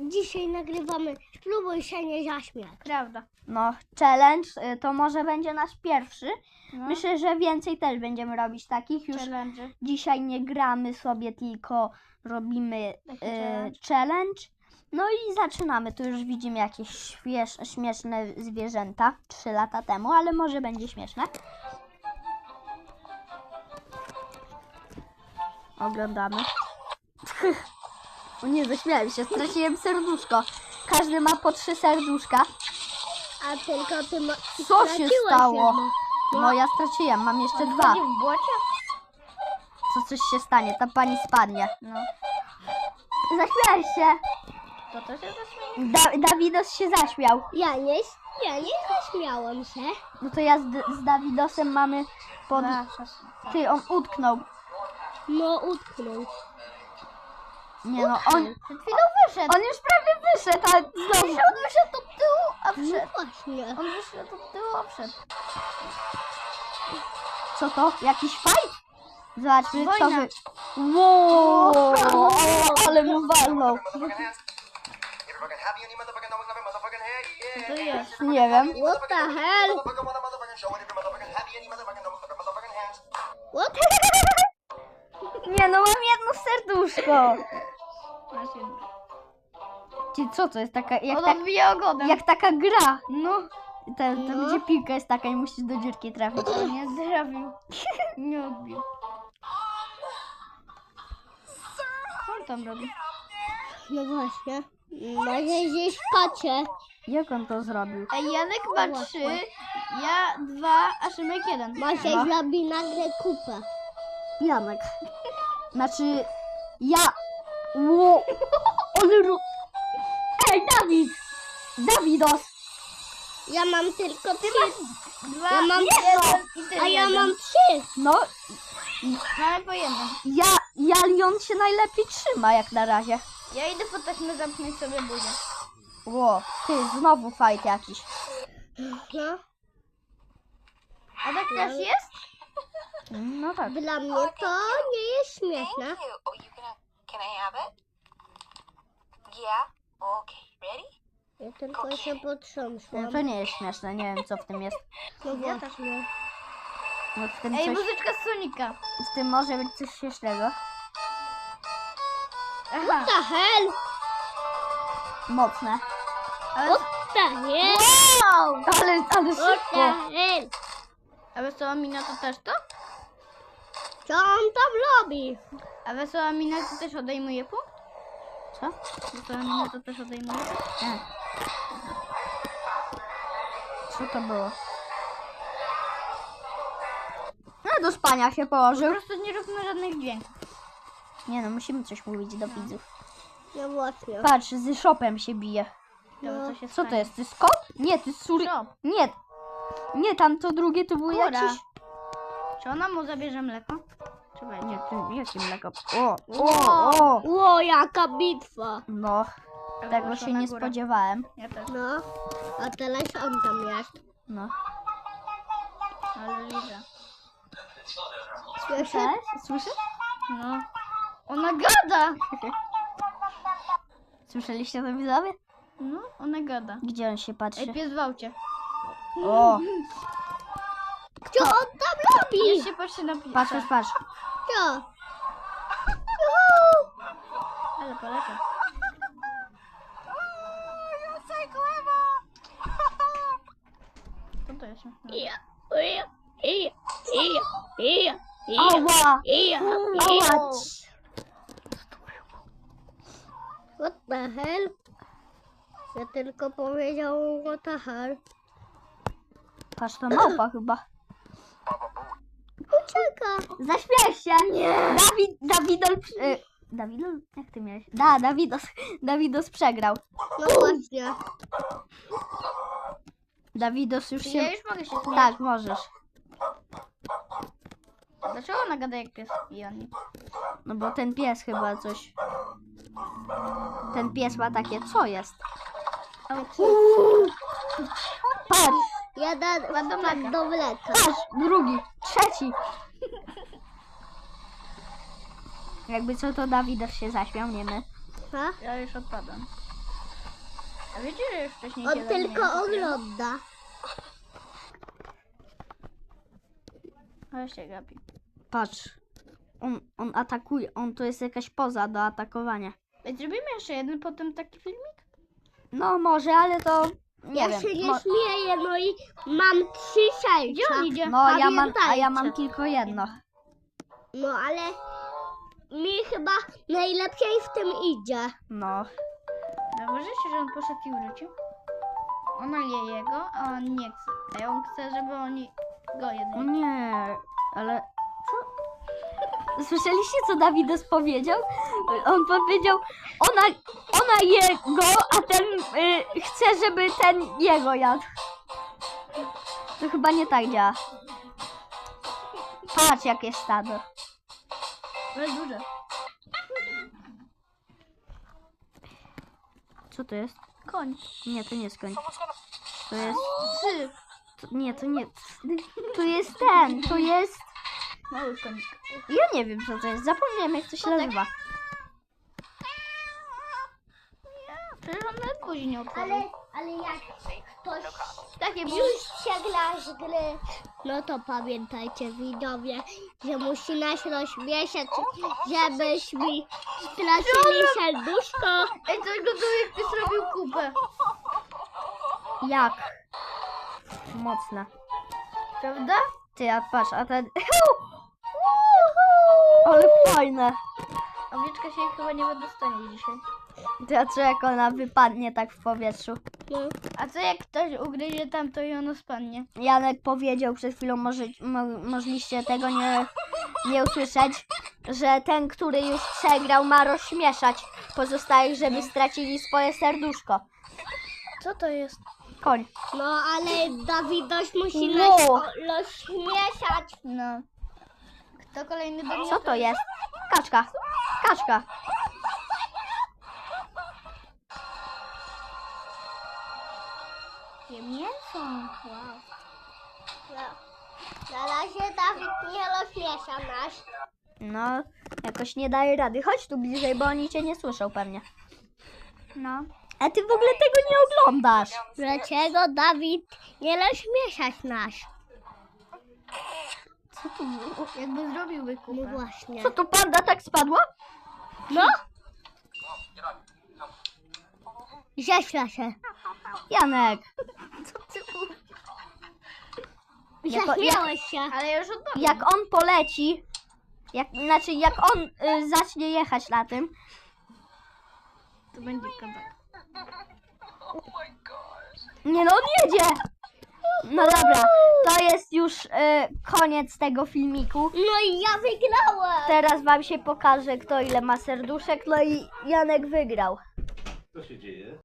Dzisiaj nagrywamy Spróbuj się nie zaśmiać. Prawda. No, challenge y, to może będzie nasz pierwszy. No. Myślę, że więcej też będziemy robić takich. Już Challenge. dzisiaj nie gramy sobie, tylko robimy Taki y, challenge. challenge. No i zaczynamy. Tu już widzimy jakieś śmiesz, śmieszne zwierzęta 3 lata temu, ale może będzie śmieszne. Oglądamy. o nie, zaśmiałem się, straciłem serduszko. Każdy ma po trzy serduszka. A tylko ty ma... Co się straciłeś stało? jedno. No ja straciłem, mam jeszcze dwa. Chodzi w błocie? Co coś się stanie, ta pani spadnie. No. Zaśmiałeś się. To to się zaśmieje. Da Dawidos się zaśmiał. Ja nie, ja nie zaśmiałam się. No to ja z, z Dawidosem mamy pod... Ty, on utknął. No utknął. Nie no, on, Przed chwilą wyszedł. on już prawie wyszedł, a znowu. On wyszedł od tyłu, a No wszedł. właśnie. On wyszedł od tyłu, a wszedł. Co to? Jakiś fight? Zobaczmy, Wojna. wy... Wow, ale mu walnął. To jest. Nie wiem. What the hell? What? Nie no, mam jedno serduszko. Masz jedno. Ci co to jest taka, jak, odbija ogonem. jak taka gra. No. To, to No. gdzie piłka jest taka i musisz do dziurki trafić. Nie zdrowił. Nie odbił. Co on tam robi? No właśnie. Może gdzieś pacie. Jak on to zrobił? Ej, Janek ma trzy, ja dwa, a Szymek jeden. Może No. zrobi nagle kupę. Janek. Znaczy, ja. Ło. Ale ru... Ej, Dawid! Dawidos! Ja mam tylko trzy. Dwa, Ja mam jeden i ty A ja jeden. mam trzy. No, Mamy po jednym. ja, ja Leon się najlepiej trzyma jak na razie. Ja idę po taśmę zamknąć sobie buzię. Ło, ty, znowu fight jakiś. No. A tak też jest? No tak. Dla mnie to nie jest śmieszne. You. Oh, you? Can I have it? Yeah. Okay. Ready? Ja tylko się No, potrząsłam. to nie jest śmieszne, nie wiem co w tym jest. No właśnie. No, w tym Ej, coś, muzyczka z Sonika. w tym może być coś śmiesznego. Aha. What the hell? Mocne. Ale, What the hell? Wow! Ale, ale What szybko. the hell? a Wesoła Mina to też to? Co on tam robi? A Wesoła Mina to też odejmuje punkt? Co? Wesoła Mina to też odejmuje punkt? E. Co to było? No do spania się Po położył. prostu nie róbmy żadnych dźwięków. Nie no, musimy coś mówić do widzów. No właśnie. Patrz, z shopem się bije. Dobra, co się Co to stanie? jest? To jest kot? Nie, to jest. Nie. Nie, tam to drugie to było Kura. jakieś... Czy ona mu zabierze mleko? Czy będzie? Nie, to jakie mleko? O, o, o! Ło, jaka bitwa. No, tego się nie spodziewałem. Ja też. No. A teraz on tam jest. No. Ale Liza. Słyszysz? Słyszysz? No. Ona gada! Słyszeliście to widzowie? No, ona gada. Gdzie on się patrzy? Ej, pies w aucie. O, Co on tam robi? Pies się patrzy na pisa. patrz, patrz, patrz. Co? Ale poleciał. Co to jest? Ija, ija, ija, ija, ija, ija, ija, ija. What the hell? Ja tylko powiedział what the hell. Patrz, to małpa chyba. Zaśmiałeś się! Nie! Dawid, Dawidol... Y, Dawidol? Jak ty miałeś? Da, Dawidos, Dawidos przegrał. No właśnie. Dawidos już się... Ja już mogę się śmiać. Tak, możesz. Dlaczego ona gada jak pies nie? No bo ten pies chyba coś... Ten pies ma takie, co jest? Patrz, Jeden wpadł do mleka. patrz, drugi, trzeci. Jakby co to Dawidos się zaśmiał, nie my. Ha? Ja już odpadam. A wiecie, że już wcześniej On tylko ogląda. Ale się gapi. Patrz. On, on atakuje. On to jest jakaś poza do atakowania. Zrobimy jeszcze jeden potem taki filmik? No może, ale to nie ja wiem. się nie Mo- śmieję, no i mam trzy Gdzie on idzie? no ja mam, a ja Pamiętajcie. mam tylko jedno. No ale mi chyba najlepiej w tym idzie. No. Zauważyliście, że on poszedł i wrócił? Ona je jego, a on nie chce. A on chce, żeby oni go O jedli. nie, ale co? Słyszeliście, co Dawides powiedział? On powiedział, ona, ona je go, a ten y, chce, żeby ten jego jadł. To chyba nie tak działa. Patrz, jakie stado. Ale duże. Co to jest? Koń. Nie, to nie jest koń. To jest... To, nie, to nie... To jest ten, to jest... Mały konik. Ja nie wiem, co to jest. Zapomniałem, jak to się nazywa. Przecież on nawet buzi nie Ale, otworzył. ale jak ktoś Takie już się gra z gry, no to pamiętajcie widzowie, że musi nas rozśmieszać, żebyśmy stracili serduszko. Ej, to wygląda jak ty zrobił kupę. Jak? Mocne. Prawda? Ty, a patrz, a ten... Ale fajne. Owieczka się chyba nie dostanie dzisiaj. Ty, a co jak ona wypadnie tak w powietrzu? No, A co jak ktoś ugryzie tamto i ono spadnie? Janek powiedział przed chwilą, może, mo, mogliście tego nie, nie usłyszeć, że ten, który już przegrał, ma rozśmieszać pozostałych, żeby stracili swoje serduszko. Co to jest? Koń. no ale Dawidoś musi Wow. nas o- rozśmieszać. No. Kto kolejny mnie? Co to jest? Kaczka. Kaczka. Je mięso. Wow. No. Na razie Dawid nie rozśmiesza nas. No, jakoś nie daje rady. Chodź tu bliżej, bo oni cię nie słyszą pewnie. No. A ty w ogóle tego nie oglądasz. Dlaczego Dawid nie rozśmieszać nas? Co tu było? Jakby zrobiłby No kupę. właśnie. Co tu panda tak spadła? No? Ześla się. Janek. Co ty Jako, jak, Zaśmiałeś się. Ale ja już odpowiem. jak on poleci, jak, znaczy jak on y, zacznie jechać na tym, To będzie kontakt. nie no on jedzie. No dobra, to jest już y, koniec tego filmiku. No i ja wygrałem. Teraz wam się pokaże kto ile ma serduszek, no i Janek wygrał. Co się dzieje?